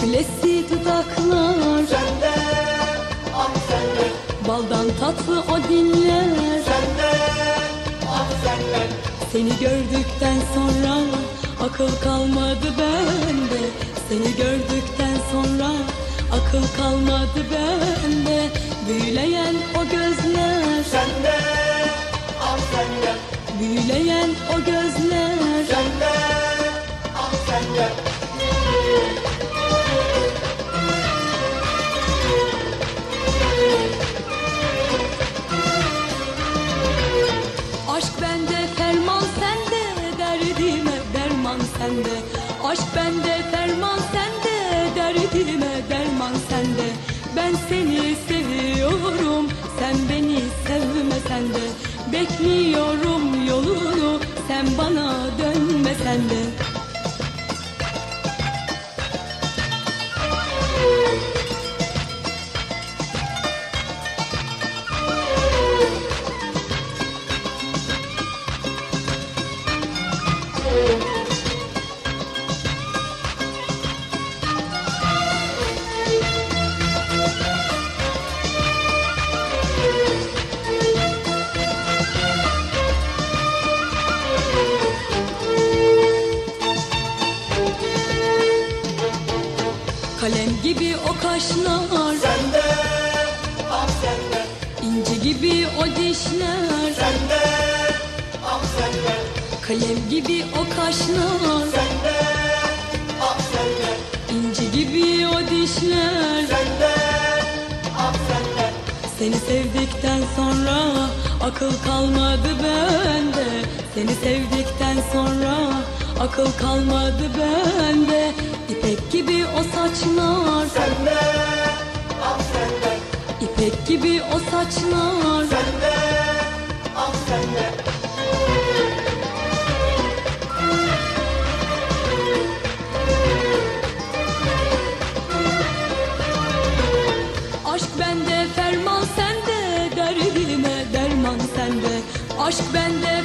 Çilesi dudaklar. Sende, ah sende, Baldan tatlı o diller sende, ah sende. Seni gördükten sonra akıl kalmadı bende. Seni gördükten sonra akıl kalmadı bende. Büyüleyen o gözler. Sende, ah sende, Büyüleyen o gözler sende. Aşk bende ferman sende Derdime derman sende. Ben seni seviyorum Sen beni sevmesen de Bekliyorum yolunu Sen bana dönmesen de gibi o kaşlar. Sende, ah sende, inci gibi o dişler. Sende, ah sende, Kalem gibi o kaşlar. Sende, ah sende, inci gibi o dişler. Sende, ah sende. Seni sevdikten sonra akıl kalmadı bende. Seni sevdikten sonra akıl kalmadı bende. İpek gibi o saçlar. Sende, ah sende, İpek gibi o saçlar. Sende, ah sende. Aşk bende ferman sende Derdime derman sende. Aşk bende